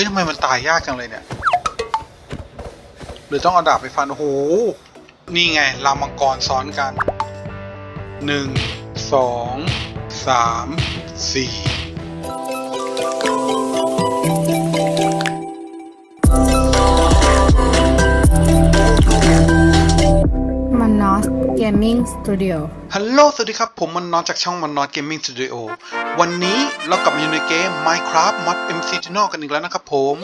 ฮ้ยทำไมมันตายยากจังเลยเนี่ย หรือต้องเอาดาบไปฟัน โอ้โห นี่ไงลามังกรซ้อนกัน หนึ่ง สอง สาม สี่ มันนอสเกมมิ่งสตูดิโอ ฮัลโหล สวัสดีครับ ผมมันนอตจากช่องมันนอตเกมมิ่งสตูดิโอ วันนี้เรากลับมาอยู่ในเกม Minecraft Mod MC Channel กันอีกแล้วนะครับผม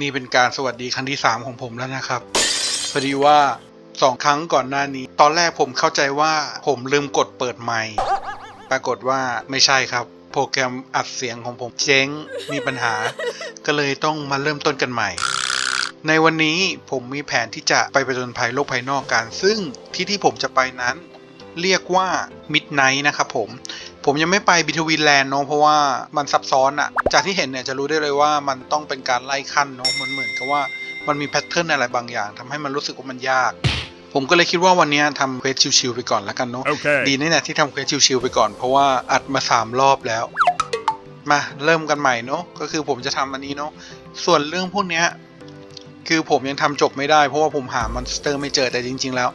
นี่เป็นการสวัสดีครั้งที่ 3 ของผมแล้วนะครับ พอดีว่า 2 ครั้งก่อนหน้านี้ ตอนแรกผมเข้าใจว่าผมลืมกดเปิดไมค์ปรากฏว่าไม่ใช่ครับ โปรแกรมอัดเสียงของผมเจ๊งมีปัญหา ก็เลยต้องมาเริ่มต้นกันใหม่ในวันนี้ผมมีแผนที่จะไปประจนภัยโลกภายนอกกัน ซึ่งที่ที่ผมจะไปนั้น เรียกว่า Midnight นะครับผม ผมยังไม่ไปบิทวินแลนด์เนาะเพราะว่ามันซับซ้อนอะจากที่เห็นเนี่ยจะรู้ได้เลยว่ามันต้องเป็นการไล่ขั้นเนาะมันเหมือนกับว่ามันมีแพทเทิร์นอะไรบางอย่างทำให้มันรู้สึกว่ามันยาก ผมก็เลยคิดว่าวันนี้ทำเควสชิวๆไปก่อนแล้วกันเนาะ Okay. ดีนี่แหละที่ทำเควสชิวๆไปก่อนเพราะว่าอัดมาสามรอบแล้ว มาเริ่มกันใหม่เนาะก็คือผมจะทำอันนี้เนาะส่วนเรื่องพวกเนี้ยคือผมยังทำจบไม่ได้เพราะว่าผมหามอนสเตอร์ไม่เจอแต่จริง ๆ แล้ว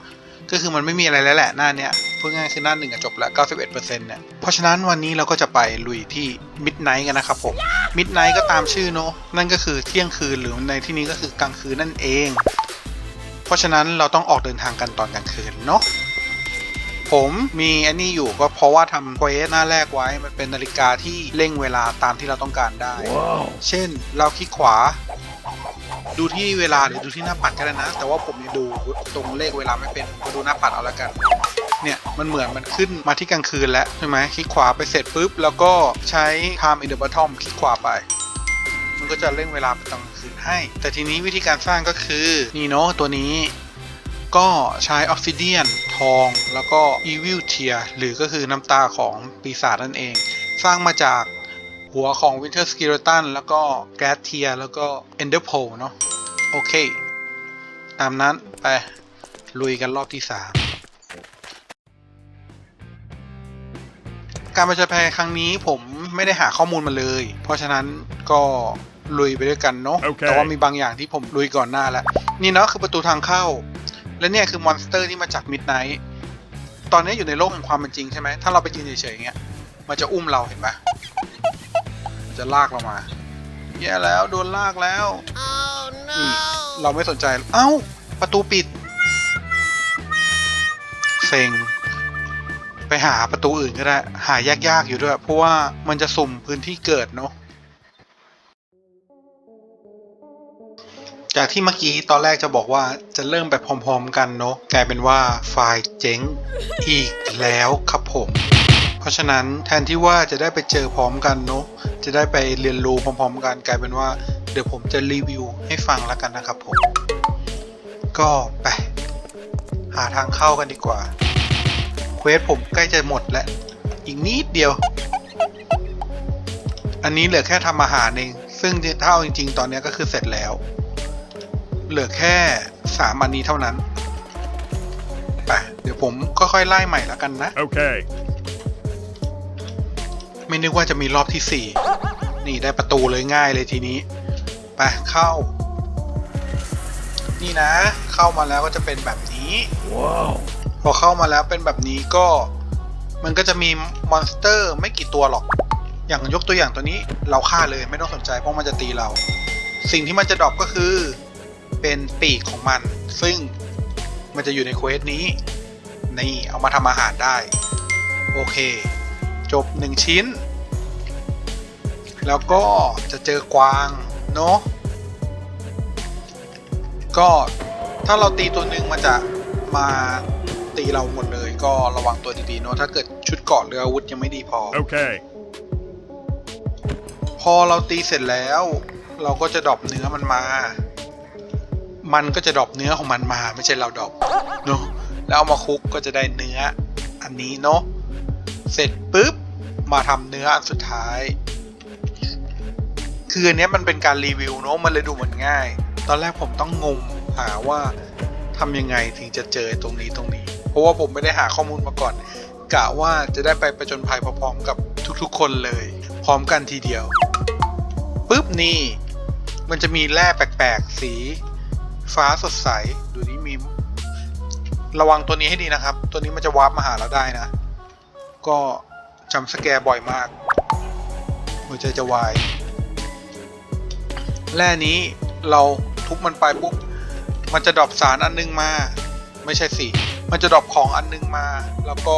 ก็คือมันไม่มีอะไรแล้วแหละหน้าเนี้ยพูดง่ายๆคือหน้าหนึ่งอะจบแล้ว91%เนี่ยเพราะฉะนั้นวันนี้เราก็จะไปลุยที่มิดไนท์กันนะครับผมมิดไนท์ก็ตามชื่อเนาะนั่นก็คือเที่ยงคืนหรือในที่นี้ก็คือกลางคืนนั่นเอง เพราะฉะนั้นเราต้องออกเดินทางกันตอนกลางคืนเนาะผมมีอันนี้อยู่ก็เพราะว่าทำเควสหน้าแรกไว้ มันเป็นนาฬิกาที่เร่งเวลาตามที่เราต้องการได้ Wow. เช่น เราคลิกขวา ดูที่เวลาหรือดูที่หน้าปัดก็ได้นะ แต่ว่าผมยังดูตรงเลขเวลาไม่เป็นก็ดูหน้าปัดเอาละกัน เนี่ยมันเหมือนมันขึ้นมาที่กลางคืนแล้วใช่ไหมคลิกขวาไปเสร็จปุ๊บ แล้วก็ใช้ time in the bottom คลิกขวาไป มันก็จะเร่งเวลาไปตอนกลางคืนให้ แต่ทีนี้วิธีการสร้างก็คือนี่เนาะตัวนี้ก็ใช้ออ s ซิเดียนทอง แล้วก็ Evil Tear หรือก็คือน้ำตาของปีศาจนั่นเอง สร้างมาจากหัวของ Winter Skeleton แล้วก็ Gas Tear แล้วก็ Ender Pearl เนาะ โอเค ตามนั้น ไป ลุยกันรอบที่3การประชาภัยครั้งนี้ผมไม่ได้หาข้อมูลมาเลย เพราะฉะนั้นก็ลุยไปด้วยกันเนาะโอเคแต่ว่ามีบางอย่างที่ผมลุยก่อนหน้าแล้ว นี่เนาะคือประตูทางเข้า และเนี่ยคือมอนสเตอร์ที่มาจากมิดไนท์ตอนนี้อยู่ในโลกแห่งความเป็นจริงใช่ไหม ถ้าเราไปยืนเฉยๆอย่างเงี้ย มันจะอุ้มเราเห็นปะมันจะลากเรามา แย่แล้วโดนลากแล้วนี่เราไม่สนใจ เอ้า ประตูปิด เซ็ง ไปหาประตูอื่นก็ได้ หายากๆอยู่ด้วย เพราะว่ามันจะสุ่มพื้นที่เกิดเนาะ จากที่เมื่อกี้ตอนแรกจะบอกว่าจะเริ่มไปพร้อมๆกันเนาะ กลายเป็นว่าไฟล์เจ๊งอีกแล้วครับผมเพ ราะฉะนั้นแทนที่ว่าจะได้ไปเจอพร้อมกันเนาะจะได้ไปเรียนรู้พร้อมๆกันกลายเป็นว่า เดี๋ยวผมจะรีวิวให้ฟังแล้วกันนะครับผม ก็ไป หาทางเข้ากันดีกว่าเควสผมใกล้จะหมดแล้ว อีกนิดเดียว อันนี้เหลือแค่ทำอาหารเอง ซึ่งถ้าเอาจริง ๆ ตอนนี้ก็คือเสร็จแล้ว เหลือแค่สามอันนี้เท่านั้นไปเดี๋ยวผมค่อยๆไล่ใหม่แล้วกันนะ Okay. ไม่นึกว่าจะมีรอบที่สี่นี่ได้ประตูเลยง่ายเลยทีนี้ไปเข้า นี่นะ เข้ามาแล้วก็จะเป็นแบบนี้ Wow. พอเข้ามาแล้วเป็นแบบนี้ก็มันก็จะมีมอนสเตอร์ไม่กี่ตัวหรอก อย่างยกตัวอย่างตัวนี้เราฆ่าเลยไม่ต้องสนใจเพราะมันจะตีเรา สิ่งที่มันจะดรอปก็คือเป็นปีกของมัน ซึ่งมันจะอยู่ในเควสนี้ นี่เอามาทำอาหารได้ โอเค จบหนึ่งชิ้น แล้วก็จะเจอกวางเนาะก็ถ้าเราตีตัวหนึ่งมันจะมาตีเราหมดเลยก็ระวังตัวดีๆเนาะถ้าเกิดชุดเกราะหรืออาวุธยังไม่ดีพอ Okay. พอเราตีเสร็จแล้ว เราก็จะดรอปเนื้อมันมา มันก็จะดรอปเนื้อของมันมาไม่ใช่เราดรอปเนาะแล้วเอามาคลุกก็จะได้เนื้ออันนี้เนาะเสร็จปุ๊บมาทำเนื้ออันสุดท้าย คืออันนี้มันเป็นการรีวิวเนาะมันเลยดูเหมือนง่าย ตอนแรกผมต้องงมหาว่าทำยังไงถึงจะเจอตรงนี้ตรงนี้ เพราะว่าผมไม่ได้หาข้อมูลมาก่อนกะว่าจะได้ไปประจนภัยพร้อมๆกับทุกๆคนเลย พร้อมกันทีเดียวปุ๊บนี่มันจะมีแร่แปลกๆ สี ฟ้าสดใสดูนี้มี ระวังตัวนี้ให้ดีนะครับ ตัวนี้มันจะวาร์ปมาหาเราได้นะ ก็จำสแกร์บ่อยมากหัวใจจะวาย แร่นี้เราทุบมันไปปุ๊บ มันจะดรอปสารอันนึงมา ไม่ใช่สิ มันจะดรอปของอันนึงมา แล้วก็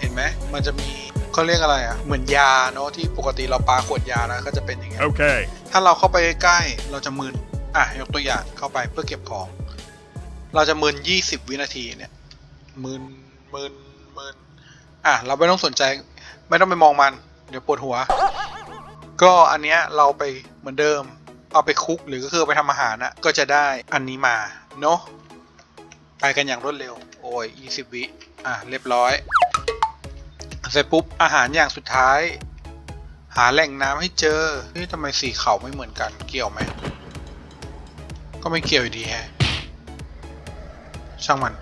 เห็นไหม มันจะมีเขาเรียกอะไรอะ่ะ เหมือนยาเนาะที่ปกติเราปาขวดยาแล้วก็จะเป็นอย่างเงี้ย Okay. ถ้าเราเข้าไปใกล้ๆเราจะมึน อะยกตัวอย่างเข้าไปเพื่อเก็บของ เราจะมึนยี่สิบวินาทีเนี่ย มึน มึน มึน อะเราไม่ต้องสนใจ ไม่ต้องไปมองมัน เดี๋ยวปวดหัว ก็อันเนี้ยเราไปเหมือนเดิม เอาไปคลุกหรือก็คือไปทำอาหารนะก็จะได้อันนี้มาเนาะไปกันอย่างรวดเร็ว โอ้ยยี่สิบวิอะเรียบร้อย เสร็จปุ๊บอาหารอย่างสุดท้าย หาแหล่งน้ำให้เจอเฮ้ยทำไมสีเขาไม่เหมือนกันเกี่ยวไหมก็ไม่เกี่ยวอยู่ดีแฮะช่างมัน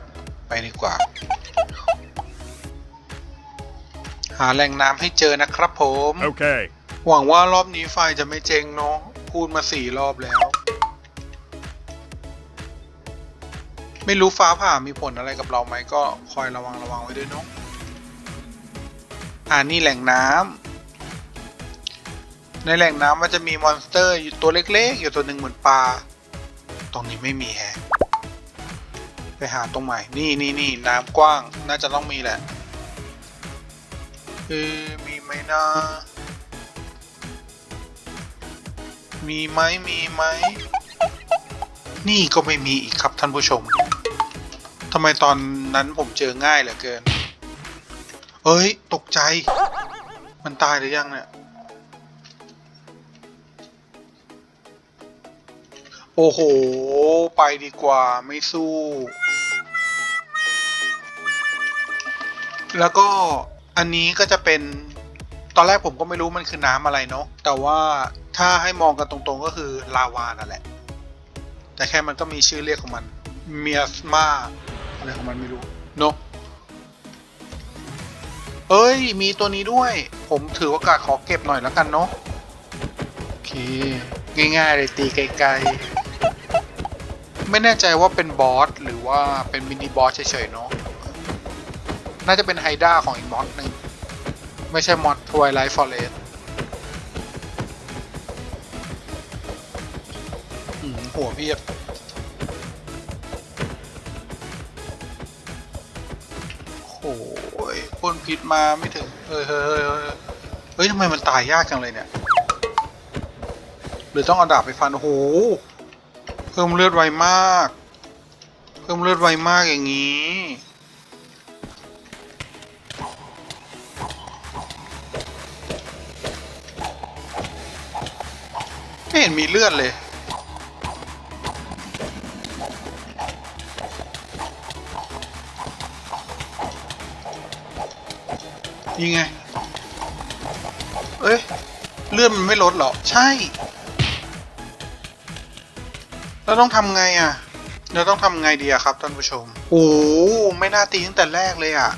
ไปดีกว่า หาแหล่งน้ำให้เจอนะครับผม Okay. หวังว่ารอบนี้ไฟจะไม่เจ๊งเนาะ พูดมาสี่รอบแล้ว ไม่รู้ฟ้าผ่ามีผลอะไรกับเราไหมก็คอยระวังระวังไว้ด้วยเนาะอ่านี่แหล่งน้ำในแหล่งน้ำมันจะมีมอนสเตอร์อยู่ตัวเล็กๆ อยู่ตัวหนึ่งเหมือนปลาตรงนี้ไม่มีแฮะไปหาตรงใหม่ นี่นี่นี่น้ำกว้าง น่าจะต้องมีแหละ เอ๊ะมีไหมนะ มีไหมมีไหม นี่ก็ไม่มีอีกครับท่านผู้ชมทำไมตอนนั้นผมเจอง่ายเหลือเกิน เอ้ย ตกใจ มันตายหรือยังเนี่ย โอ้โห ไปดีกว่าไม่สู้ แล้วก็อันนี้ก็จะเป็น ตอนแรกผมก็ไม่รู้มันคือน้ำอะไรเนาะแต่ว่าถ้าให้มองกันตรงๆก็คือลาวานั่นแหละ แต่แค่มันก็มีชื่อเรียกของมันเมียสมาอะไรของมันไม่รู้เนาะเอ้ย มีตัวนี้ด้วย ผมถือโอกาสขอเก็บหน่อยแล้วกันเนาะโอเค ง่ายๆเลยตีไกลๆ ไม่แน่ใจว่าเป็นบอสหรือว่าเป็นมินิบอสเฉยๆเนาะน่าจะเป็นไฮด้าของอีกมอดหนึ่ง ไม่ใช่มอดทวายไลท์ฟอร์เรสหัวเพียบโอ้ยพ่นพิษมาไม่ถึงเฮ้ยเฮ้ยเฮ้ยเฮ้ยเฮ้ยทำไมมันตายยากจังเลยเนี่ย หรือต้องเอาดาบไปฟัน โอ้โห เพิ่มเลือดไวมาก เพิ่มเลือดไวมากอย่างนี้ ห็นมีเลือดเลย นี่ไง เอ้ย เลือดมันไม่ลดหรอ ใช่ แล้วต้องทำไงอะเราต้องทำไงดีอะครับท่านผู้ชม โอ้ไม่น่าตีตั้งแต่แรกเลยอะ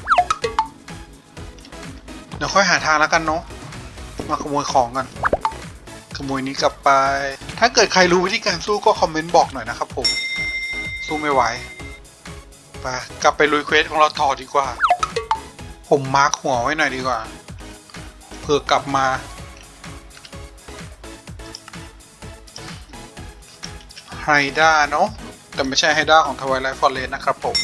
เดี๋ยวค่อยหาทางแล้วกันเนาะ มาขโมยของกัน ขโมยนี้กลับไป ถ้าเกิดใครรู้วิธีการสู้ก็คอมเมนต์บอกหน่อยนะครับผม สู้ไม่ไหว ไปกลับไปลุยเควสของเราต่อดีกว่า ผมมาร์คหัวไว้หน่อยดีกว่าเผื่อกลับมา ไฮด้าเนาะ แต่ไม่ใช่ไฮด้าของทวายไลท์ฟอร์เรสนะครับผม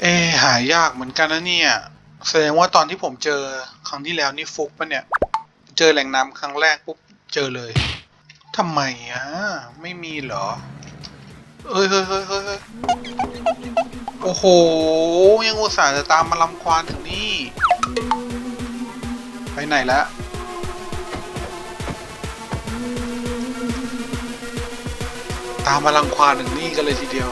เอหายากเหมือนกันนะเนี่ย แสดงว่าตอนที่ผมเจอครั้งที่แล้วนี่ฟุกปะเนี่ย เจอแหล่งน้ำครั้งแรกปุ๊บเจอเลยทำไมอะ ไม่มีเหรอ เอ้ยเฮ้ยเฮ้ยเฮ้ยเฮ้ยโอ้โห ยังอุตส่าห์จะตามมาลำควานถึงนี่ ไปไหนล้วตามมาลังควานถึงนี่กันเลยทีเดียว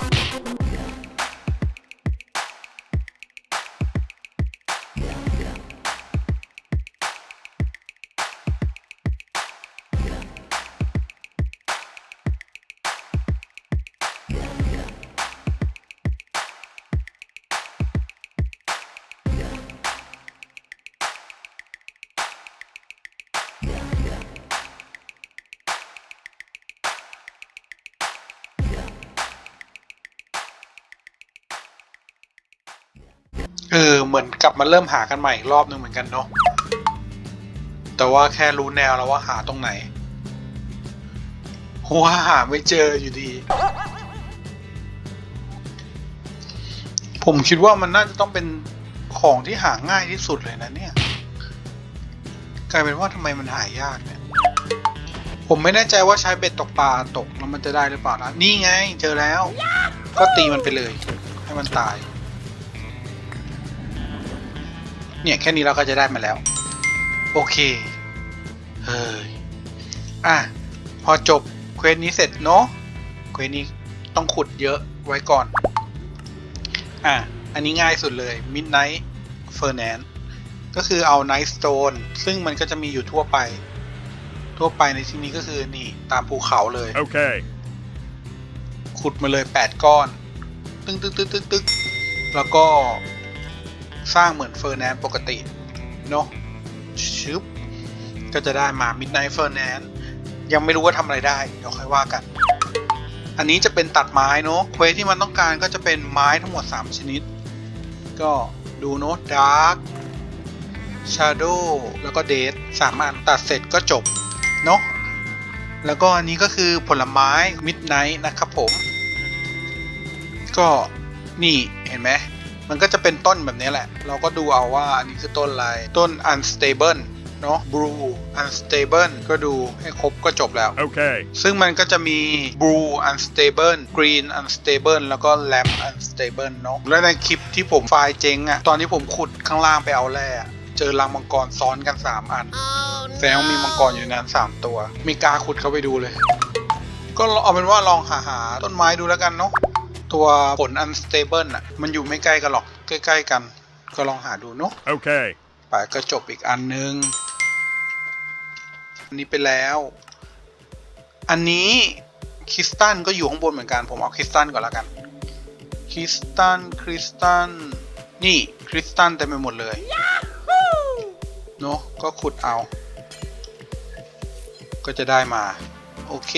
เหมือนกลับมาเริ่มหากันใหม่อีกรอบนึงเหมือนกันเนาะแต่ว่าแค่รู้แนวแล้วว่าหาตรงไหนว่าหาไม่เจออยู่ดี ผมคิดว่ามันน่าจะต้องเป็นของที่หาง่ายที่สุดเลยนะเนี่ย กลายเป็นว่าทำไมมันหายากเนี่ย ผมไม่แน่ใจว่าใช้เบ็ดตกปลาตกแล้วมันจะได้หรือเปล่านะ นี่ไง เจอแล้ว ก็ตีมันไปเลย ให้มันตาย เนี่ยแค่นี้เราก็จะได้มาแล้ว โอเค เฮ้ย อะ พอจบเควสนี้เสร็จเนาะ เควสนี้ต้องขุดเยอะไว้ก่อน อะ อันนี้ง่ายสุดเลย Midnight Furnace ก็คือเอา Night Stone ซึ่งมันก็จะมีอยู่ทั่วไป ทั่วไปในที่นี้ก็คือนี่ตามภูเขาเลย Okay. ขุดมาเลย 8 ก้อน ตึ๊กตึ๊กตึ๊กตึ๊กตึ๊กแล้วก็ สร้างเหมือนเฟอร์แนนปกติเนาะชึบก็จะได้มา Midnight Furnace ยังไม่รู้ว่าทำอะไรได้ เดี๋ยวค่อยว่ากัน อันนี้จะเป็นตัดไม้เนาะเควสที่มันต้องการก็จะเป็นไม้ทั้งหมด 3 ชนิด ก็ดูเนาะ Dark Shadow แล้วก็ Dead สามอันตัดเสร็จก็จบ เนาะแล้วก็อันนี้ก็คือผลไม้ Midnight นะครับผม ก็นี่เห็นไหม มันก็จะเป็นต้นแบบนี้แหละ เราก็ดูเอาว่าอันนี้คือต้นอะไร ต้น unstable เนาะ blue unstable ก็ดูให้ครบก็จบแล้ว Okay. ซึ่งมันก็จะมี blue unstable green unstable แล้วก็ lamp unstable เนาะ และในคลิปที่ผมไฟล์เจ๊งอะตอนที่ผมขุดข้างล่างไปเอาแร่อะเจอรังมังกรซ้อนกัน 3 อัน แสดงว่ามีมังกรอยู่ในนั้น 3 ตัว มีกล้าขุดเข้าไปดูเลย ก็เอาเป็นว่าลองหาหาต้นไม้ดูแล้วกันเนาะ ตัวผล unstable อะมันอยู่ไม่ใกล้กันหรอก ใกล้ ๆ กัน ก็ลองหาดูเนาะ Okay. ไปก็จบอีกอันนึง อันนี้ไปแล้ว อันนี้คริสตันก็อยู่ข้างบนเหมือนกัน ผมเอาคริสตันก่อนแล้วกัน คริสตัน คริสตัน นี่คริสตันเต็มไปหมดเลยเนาะ ก็ขุดเอา ก็จะได้มา โอเค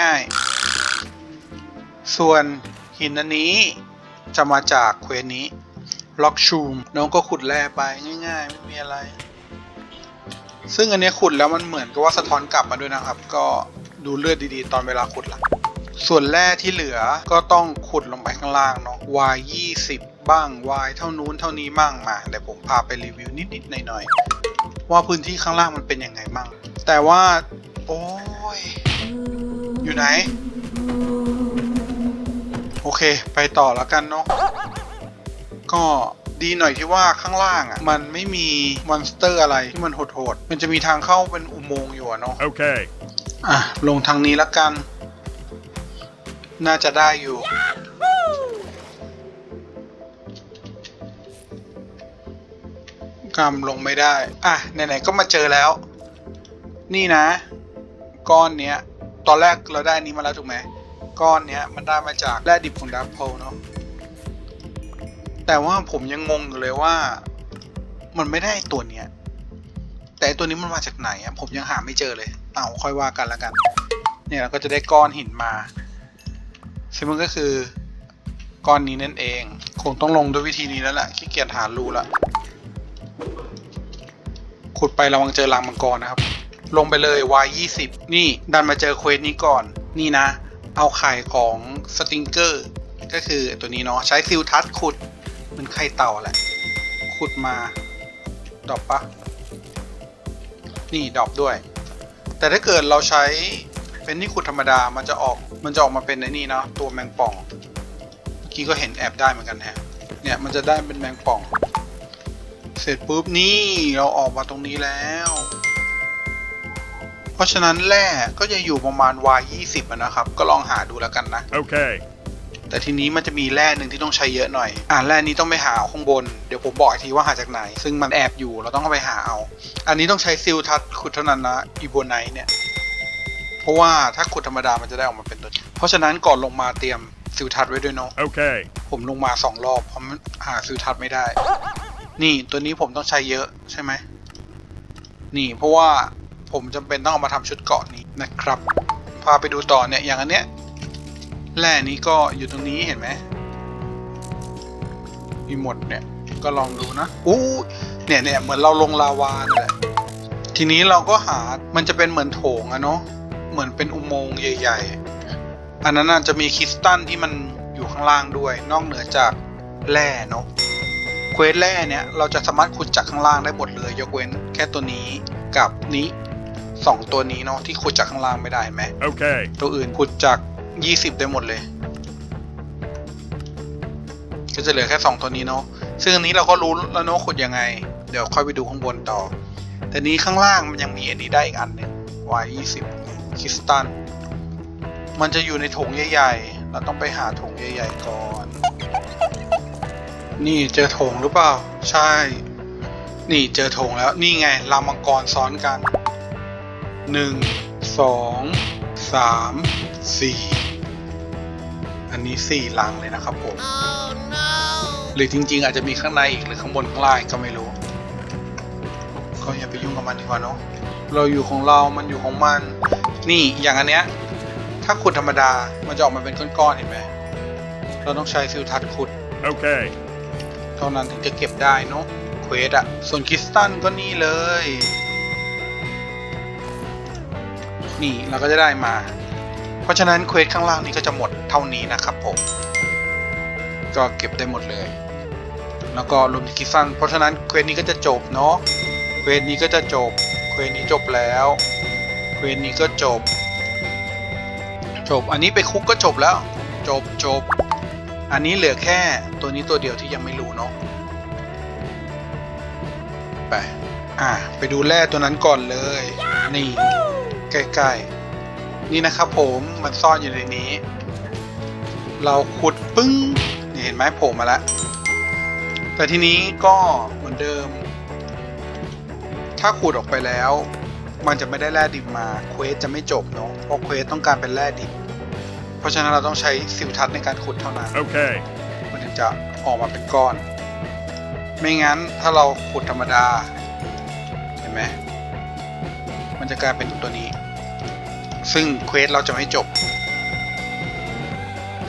ง่าย ๆ ส่วน หินอันนี้จะมาจากเควสนี้ ล็อกชูม น้องก็ขุดแร่ไปง่ายๆ ไม่มีอะไร ซึ่งอันนี้ขุดแล้วมันเหมือนกับว่าสะท้อนกลับมาด้วยนะครับ ก็ดูเลือดดีๆ ตอนเวลาขุดละส่วนแร่ที่เหลือก็ต้องขุดลงไปข้างล่างเนาะ y 20บ้าง y เท่านู้นเท่านี้มั่งมาเดี๋ยวผมพาไปรีวิวนิดๆหน่อยๆว่าพื้นที่ข้างล่างมันเป็นยังไงมั่งแต่ว่า โอ้ยอยู่ไหน โอเค ไปต่อแล้วกันเนาะก็ดีหน่อยที่ว่าข้างล่างอะ มันไม่มีมอนสเตอร์อะไรที่มันโหดๆ มันจะมีทางเข้าเป็นอุโมงค์อยู่อะเนาะ Okay. อะ ลงทางนี้แล้วกัน น่าจะได้อยู่ กำลงไม่ได้ อะ ไหนๆ ก็มาเจอแล้ว นี่นะ ก้อนเนี้ย ตอนแรกเราได้อันนี้มาแล้วถูกไหม ก้อนเนี้ยมันได้มาจากแร่ดิบของดาร์โพลเนาะแต่ว่าผมยังงงอยู่เลยว่า มันไม่ได้ตัวเนี้ย แต่อ้ตัวนี้มันมาจากไหนอะผมยังหาไม่เจอเลย เอาค่อยว่ากันแล้วกัน เนี่ยเราก็จะได้ก้อนหินมาซึ่งมันก็คือก้อนนี้นั่นเอง คงต้องลงด้วยวิธีนี้แล้วแหละขี้เกียจหารูละขุดไประวังเจอรังมังกรนะครับ ลงไปเลย y 20 นี่ดันมาเจอเควสนี้ก่อน นี่นะ เอาไข่ของสติงเกอร์ก็คือตัวนี้เนาะใช้ซิลทัสขุดมันไข่เต่าแหละ ขุดมา ดอปปะ นี่ดอปด้วย แต่ถ้าเกิดเราใช้เป็นที่ขุดธรรมดา มันจะออกมันจะออกมาเป็นในนี่เนาะตัวแมงป่องเมื่อกี้ก็เห็นแอบได้เหมือนกันฮะเนี่ยมันจะได้เป็นแมงป่อง เสร็จปุ๊บนี่เราออกมาตรงนี้แล้ว เพราะฉะนั้นแร่ก็จะอยู่ประมาณ y 20อะนะครับ ก็ลองหาดูแล้วกันนะ Okay. แต่ทีนี้มันจะมีแร่หนึ่งที่ต้องใช้เยอะหน่อย อ่าแร่นี้ต้องไปหาเอาข้างบน เดี๋ยวผมบอกอีกทีว่าหาจากไหน ซึ่งมันแอบอยู่เราต้องเข้าไปหาเอา อันนี้ต้องใช้ซิลทัศขุดเท่านั้นนะอีโบไนเนี่ย เพราะว่าถ้าขุดธรรมดามันจะได้ออกมาเป็นตัวเพราะฉะนั้นก่อนลงมาเตรียมซิลทัศไว้ด้วยเนาะ Okay. ผมลงมาสองรอบเพราะมันหาซิลทัศไม่ได้ นี่ตัวนี้ผมต้องใช้เยอะใช่ไหมนี่เพราะว่า ผมจำเป็นต้องเอามาทำชุดเกาะนี้นะครับ พาไปดูต่อเนี่ยอย่างอันเนี้ยแร่นี้ก็อยู่ตรงนี้เห็นไหมมีหมดเนี่ยก็ลองดูนะอู้เนี่ยเนี่ยเหมือนเราลงลาวาเลยทีนี้เราก็หา มันจะเป็นเหมือนโถงอะเนาะเหมือนเป็นอุโมงค์ใหญ่ ๆ อันนั้นน่ะจะมีคริสตัลที่มันอยู่ข้างล่างด้วย นอกเหนือจากแร่เนาะเควสแร่เนี่ยเราจะสามารถขุดจากข้างล่างได้หมดเลย ยกเว้นแค่ตัวนี้กับนี้ สองตัวนี้เนาะที่ขุดจากข้างล่างไม่ได้เห็นไหม Okay. ตัวอื่นขุดจาก 20 ได้หมดเลย ก็จะเหลือแค่ 2 ตัวนี้เนาะซึ่งอันนี้เราก็รู้แล้วเนาะขุดยังไง เดี๋ยวค่อยไปดูข้างบนต่อ แต่นี้ข้างล่างมันยังมีอันนี้ได้อีกอันหนึ่ง Y20 คริสตัลมันจะอยู่ในถุงใหญ่ๆ เราต้องไปหาถุงใหญ่ ๆ ก่อน นี่เจอถุงหรือเปล่า ใช่ นี่เจอถุงแล้ว นี่ไงลำมังกรซ้อนกัน หนึ่งสองสามสี่อันนี้สี่ลังเลยนะครับผมหรือจริง ๆ อาจจะมีข้างในอีกหรือข้างบนข้างล่างก็ไม่รู้ ก็อย่าไปยุ่งกับมันดีกว่าเนาะเราอยู่ของเรา มันอยู่ของมัน นี่อย่างอันเนี้ย ถ้าขุดธรรมดา มันจะออกมาเป็นก้อนๆ เห็นไหม เราต้องใช้ฟิวทัศน์ขุด Okay. เท่านั้นถึงจะเก็บได้เนาะ เควสอะส่วนคริสตัลก็นี่เลย นี่เราก็จะได้มา เพราะฉะนั้นเควสข้างล่างนี้ก็จะหมดเท่านี้นะครับผม ก็เก็บได้หมดเลย แล้วก็รวมถึงคริสตัลเพราะฉะนั้นเควสนี้ก็จะจบเนาะเควสนี้ก็จะจบเควสนี้จบแล้วเควสนี้ก็จบ จบอันนี้ไปคุกก็จบแล้ว จบจบ อันนี้เหลือแค่ตัวนี้ตัวเดียวที่ยังไม่รู้เนาะไป อะไปดูแร่ตัวนั้นก่อนเลย นี่ ใกล้ๆ นี่นะครับผมมันซ่อนอยู่ในนี้ เราขุดปึ้งนี่เห็นไหมโผล่มาแล้ว แต่ทีนี้ก็เหมือนเดิม ถ้าขุดออกไปแล้ว มันจะไม่ได้แร่ดิบมาเควสจะไม่จบเนาะเพราะเควสต้องการเป็นแร่ดิบ เพราะฉะนั้นเราต้องใช้สิวทัศน์ในการขุดเท่านั้น Okay. มันถึงจะออกมาเป็นก้อน ไม่งั้นถ้าเราขุดธรรมดา เห็นไหม มันจะกลายเป็นตัวนี้ ซึ่งเควสเราจะไม่จบ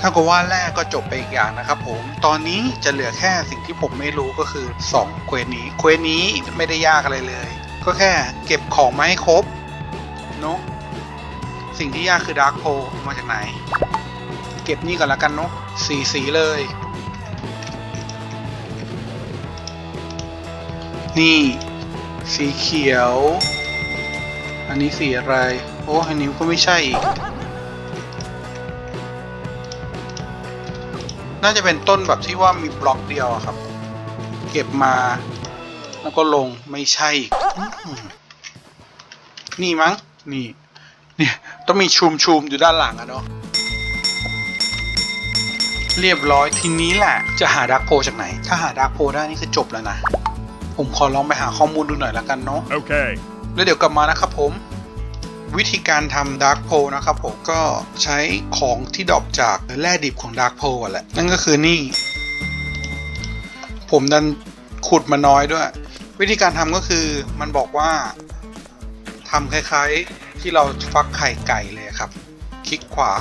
ถ้ากับว่าแรกก็จบไปอีกอย่างนะครับผม ตอนนี้จะเหลือแค่สิ่งที่ผมไม่รู้ก็คือ 2 เควสนี้ เควสนี้ไม่ได้ยากอะไรเลย ก็แค่เก็บของมาให้ครบเนาะสิ่งที่ยากคือดาร์กโพมาจากไหน เก็บนี่ก่อนละกันเนาะสีสีเลย นี่ สีเขียว อันนี้สีอะไร โอ้อันนี้ก็ไม่ใช่อีก น่าจะเป็นต้นแบบที่ว่ามีบล็อกเดียวอะครับ เก็บมา แล้วก็ลงไม่ใช่อีกอืมนี่มั้ง นี่ เนี่ย ต้องมีชูมชูมๆอยู่ด้านหลังอะเนาะ เรียบร้อยทีนี้แหละ จะหาดาร์กโพจากไหน ถ้าหาดาร์กโพได้นี่คือจบแล้วนะ ผมขอลองไปหาข้อมูลดูหน่อยละกันเนาะ Okay. แล้วเดี๋ยวกลับมานะครับผม วิธีการทำดาร์กโพนะครับผมก็ใช้ของที่ดรอปจากแร่ดิบของดาร์กโพแหละ นั่นก็คือนี่ ผมดันขุดมาน้อยด้วย วิธีการทำก็คือมันบอกว่าทำคล้ายๆที่เราฟักไข่ไก่เลยครับ คลิกขวา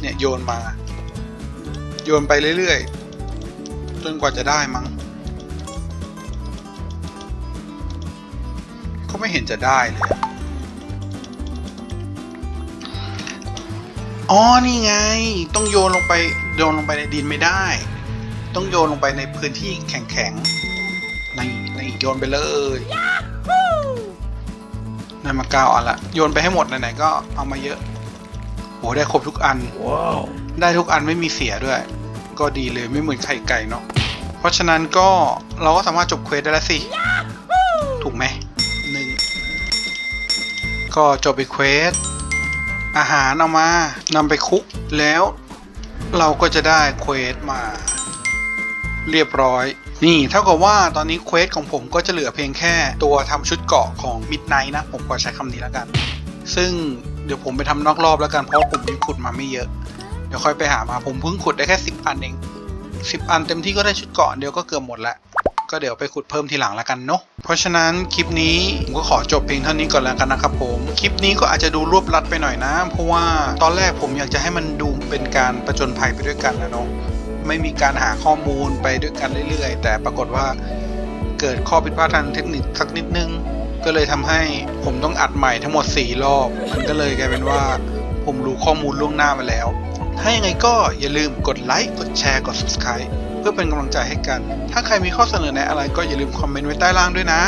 เนี่ยโยนมา โยนไปเรื่อยๆจนกว่าจะได้มั้งก็ไม่เห็นจะได้เลย อ๋อนี่ไง ต้องโยนลงไปโยนลงไปในดินไม่ได้ ต้องโยนลงไปในพื้นที่แข็งๆในในโยนไปเลยนั่นมาเก้าอันละโยนไปให้หมดไหนๆก็เอามาเยอะโหได้ครบทุกอัน Wow. ได้ทุกอันไม่มีเสียด้วย ก็ดีเลยไม่เหมือนไข่ไก่เนาะเพราะฉะนั้นก็เราก็สามารถจบเควสได้แล้วสิ ถูกไหมหนึ่งก็จบไปเควส อาหารเอามานำไปคุกแล้ว เราก็จะได้เควสมา เรียบร้อย นี่เท่ากับว่าตอนนี้เควสของผมก็จะเหลือเพียงแค่ตัวทำชุดเกาะของมิดไนท์นะ ผมขอใช้คำนี้แล้วกัน ซึ่งเดี๋ยวผมไปทำนอกรอบแล้วกันเพราะผมยังขุดมาไม่เยอะ เดี๋ยวค่อยไปหามาผมเพิ่งขุดได้แค่สิบอันเองสิบอันเต็มที่ก็ได้ชุดเกาะเดียวก็เกือบหมดแล้ว ก็เดี๋ยวไปขุดเพิ่มทีหลังแล้วกันเนาะเพราะฉะนั้นคลิปนี้ผมก็ขอจบเพียงเท่านี้ก่อนแล้วกันนะครับผมคลิปนี้ก็อาจจะดูรวบรัดไปหน่อยนะ เพราะว่าตอนแรกผมอยากจะให้มันดูเป็นการประจนภัยไปด้วยกันนะเนาะไม่มีการหาข้อมูลไปด้วยกันเรื่อย ๆ แต่ปรากฏว่าเกิดข้อผิดพลาดทางเทคนิคสักนิดนึง ก็เลยทำให้ผมต้องอัดใหม่ทั้งหมด 4 รอบ มันก็เลยกลายเป็นว่าผมรู้ข้อมูลล่วงหน้ามาแล้ว ถ้ายังไงก็อย่าลืมกดไลค์กดแชร์กด subscribe พื่อเป็นกำลังใจให้กัน ถ้าใครมีข้อเสนอแนะอะไรก็อย่าลืมคอมเมนต์ไว้ใต้ล่างด้วยนะ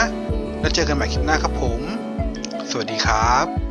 แล้วเจอกันใหม่คลิปหน้าครับผม สวัสดีครับ